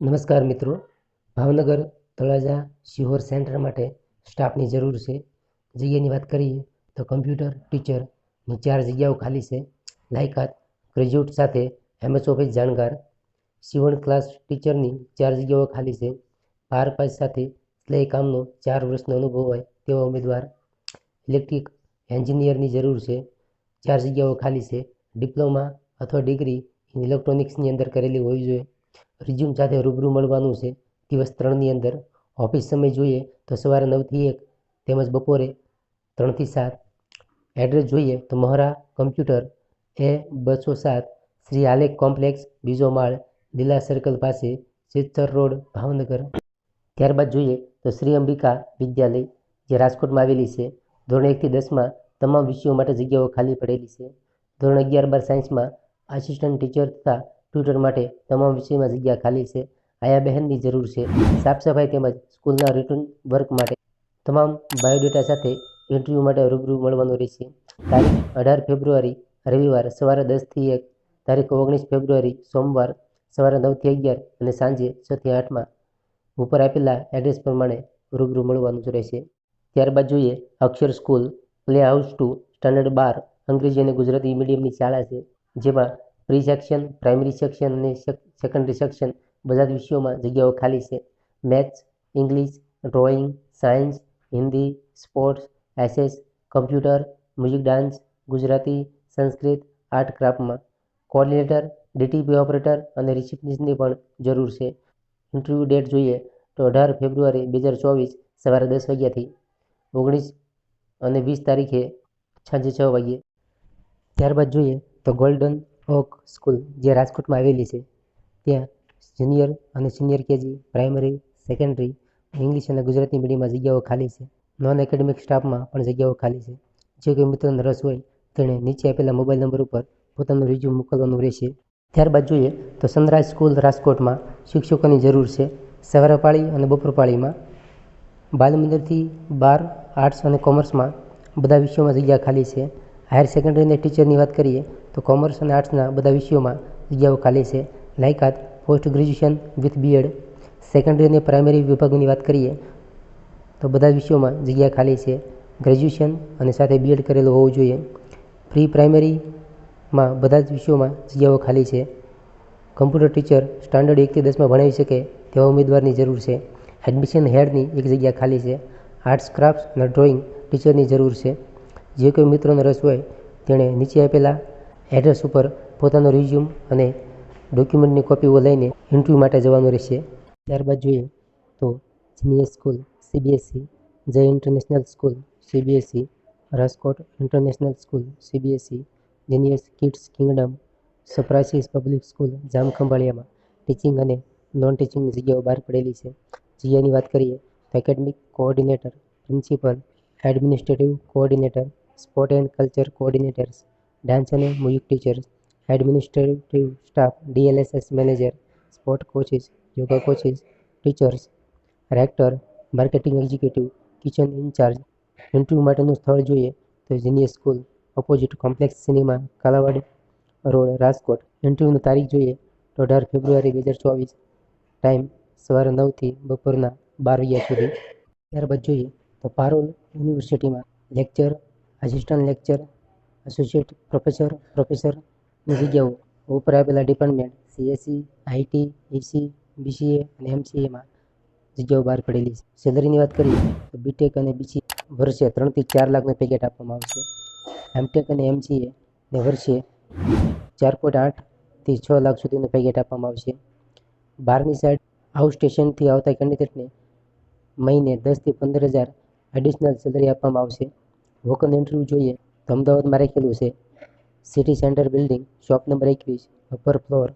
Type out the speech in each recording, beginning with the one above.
નમસ્કાર મિત્રો. ભાવનગર તળાજા શિહોર સેન્ટર માટે સ્ટાફની જરૂર છે. જગ્યાની વાત કરીએ તો કમ્પ્યુટર ટીચરની ચાર જગ્યાઓ ખાલી છે. લાયકાત, ગ્રેજ્યુએટ સાથે એમએસ ઓફિસ જાણકાર શિવણ ક્લાસ ટીચરની ચાર જગ્યાઓ ખાલી છે. પાર પાસ સાથે સિલાઈ કામનો ચાર વર્ષનો અનુભવ હોય તેવા ઉમેદવાર, ઇલેક્ટ્રિક એન્જિનિયરની જરૂર છે. ચાર જગ્યાઓ ખાલી છે. ડિપ્લોમા અથવા ડિગ્રી ઇલેક્ટ્રોનિક્સની અંદર કરેલી હોવી જોઈએ. રિઝ્યુમ સાથે રૂબરૂ મળવાનું છે. દિવસ ત્રણની અંદર ઓફિસ સમય જોઈએ તો સવારે નવથી એક તેમજ બપોરે ત્રણથી સાત. એડ્રેસ જોઈએ તો મહરા કમ્પ્યુટર એ બસો સાત શ્રી આલેખ કોમ્પ્લેક્સ, બીજો માળ, લીલા સર્કલ પાસે સિત્તર રોડ, ભાવનગર. ત્યારબાદ જોઈએ તો શ્રી અંબિકા વિદ્યાલય, જે રાજકોટમાં આવેલી છે. ધોરણ એકથી દસમાં તમામ વિષયો માટે જગ્યાઓ ખાલી પડેલી છે. ધોરણ અગિયાર બાર સાયન્સમાં આસિસ્ટન્ટ ટીચર તથા ટ્યુટર માટે તમામ વિષયમાં જગ્યા ખાલી છે. આયા બહેનની જરૂર છે. સાફ સફાઈ તેમજ સ્કૂલના રિટર્ન વર્ક માટે તમામ બાયોડેટા સાથે ઇન્ટરવ્યૂ માટે રૂબરૂ મળવાનું રહેશે. તારીખ અઢાર ફેબ્રુઆરી, રવિવાર સવારે દસથી એક, તારીખ ઓગણીસ ફેબ્રુઆરી, સોમવાર સવારે નવથી અગિયાર અને સાંજે છથી આઠમાં ઉપર આપેલા એડ્રેસ પ્રમાણે રૂબરૂ મળવાનું રહેશે. ત્યારબાદ જોઈએ Akshar school play house to standard બાર, અંગ્રેજી અને ગુજરાતી મીડિયમની શાળા છે, જેમાં પ્રી સેક્શન, પ્રાઇમરી સેક્શન અને સેકન્ડરી સેક્શન બધા જ વિષયોમાં જગ્યાઓ ખાલી છે. Maths, English, drawing, science, Hindi, sports, SS, computer, music dance, Gujarati, Sanskrit, art ક્રાફ્ટમાં. Coordinator, DTP operator અને રિસેપ્શનિસ્ટની પણ જરૂર છે. ઇન્ટરવ્યૂ ડેટ જોઈએ તો અઢાર ફેબ્રુઆરી બે હજાર ચોવીસ સવારે દસ વાગ્યાથી ઓગણીસ અને વીસ તારીખે સાંજે છ વાગ્યે. ત્યારબાદ જોઈએ તો ગોલ્ડન ઓક સ્કૂલ જે રાજકોટમાં આવેલી છે, ત્યાં જુનિયર અને senior KG primary secondary English અને ગુજરાતી મીડિયમમાં જગ્યાઓ ખાલી છે. નોન એકેડેમિક સ્ટાફમાં પણ જગ્યાઓ ખાલી છે. જે કોઈ મિત્રોને રસ હોય તેણે નીચે આપેલા મોબાઈલ નંબર ઉપર પોતાનું રિઝ્યુમ મોકલવાનું રહેશે. ત્યારબાદ જોઈએ તો સનરાઈઝ સ્કૂલ રાજકોટમાં શિક્ષકોની જરૂર છે. સવારે પાળી અને બપોર પાળીમાં બાલ બાર આર્ટ્સ અને કોમર્સમાં બધા વિષયોમાં જગ્યા ખાલી છે. હાયર સેકન્ડરી અને ટીચરની વાત કરીએ તો કોમર્સ અને આર્ટ્સના બધા વિષયોમાં જગ્યાઓ ખાલી છે. લાયકાત post graduation with BEd secondary અને પ્રાઇમરી વિભાગની વાત કરીએ, તો બધા વિષયોમાં જગ્યા ખાલી છે. ગ્રેજ્યુએશન અને સાથે બીએડ કરેલું હોવું જોઈએ. પ્રી પ્રાઇમરીમાં બધા જ વિષયોમાં જગ્યાઓ ખાલી છે. કમ્પ્યુટર ટીચર સ્ટાન્ડર્ડ એકથી દસમાં ભણાવી શકે તેવા ઉમેદવારની જરૂર છે. એડમિશન હેડની એક જગ્યા ખાલી છે. આર્ટ્સ ક્રાફ્ટ અને ડ્રોઈંગ ટીચરની જરૂર છે. જે કોઈ મિત્રોને રસ હોય તેણે નીચે આપેલા એડ્રેસ ઉપર પોતાનો રિઝ્યુમ અને ડોક્યુમેન્ટની કોપીઓ લઈને ઇન્ટરવ્યૂ માટે જવાનું રહેશે. ત્યારબાદ જોઈએ તો genius school CBSE Jay international school CBSE Rajkot international school CBSE geniuses kids kingdom surprises public school જામખંભાળિયામાં teaching અને નોન ટીચિંગની જગ્યાઓ બહાર પડેલી છે. જગ્યાની વાત કરીએ તો academic coordinator principal administrative coordinator sport and culture coordinators dance અને music teachers administrative staff DLSS manager sport coaches yoga coaches teachers rector marketing executive kitchen incharge interview માટેનું સ્થળ જોઈએ તો genius school opposite complex cinema Kalawad road Rajkot. ઇન્ટરવ્યૂની તારીખ જોઈએ તો અઢાર ફેબ્રુઆરી બે હજાર ચોવીસ. ટાઈમ સવારે નવથી બપોરના બાર વાગ્યા સુધી. ત્યારબાદ જોઈએ તો પારોલ યુનિવર્સિટીમાં lecture assistant lecture associate professor પ્રોફેસરની જગ્યાઓ. ઉપર આપેલા department CSE IT AC BCA અને એમસીએમાં જગ્યાઓ બહાર પડેલી છે. સેલરીની વાત કરીએ તો બીટેક અને બીસી વર્ષે ત્રણથી ચાર લાખનું પેકેટ આપવામાં આવશે. એમટેક અને એમસીએ ને વર્ષે ચાર પોઈન્ટ આઠથી છ લાખ સુધીનું પેકેટ આપવામાં આવશે. બહારની સાઈડ આઉટ સ્ટેશનથી આવતા કેન્ડિડેટને મહિને દસથી પંદર હજાર એડિશનલ સેલરી આપવામાં આવશે. વોકન ઇન્ટરવ્યૂ જોઈએ. અમદાવાદમાં રાખેલું છે. City centre building shop number એકવીસ upper floor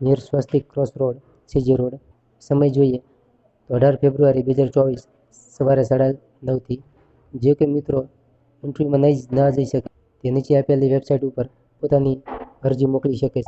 near Swastik cross road CG road સમય જોઈએ. તો અઢાર ફેબ્રુઆરી બે હજાર ચોવીસ, સવારે સાડા નવથી. જે કોઈ મિત્રો ઇન્ટરવ્યૂમાં નહીં ના જઈ શકે, તે નીચે આપેલી વેબસાઇટ ઉપર પોતાની અરજી મોકલી શકે છે.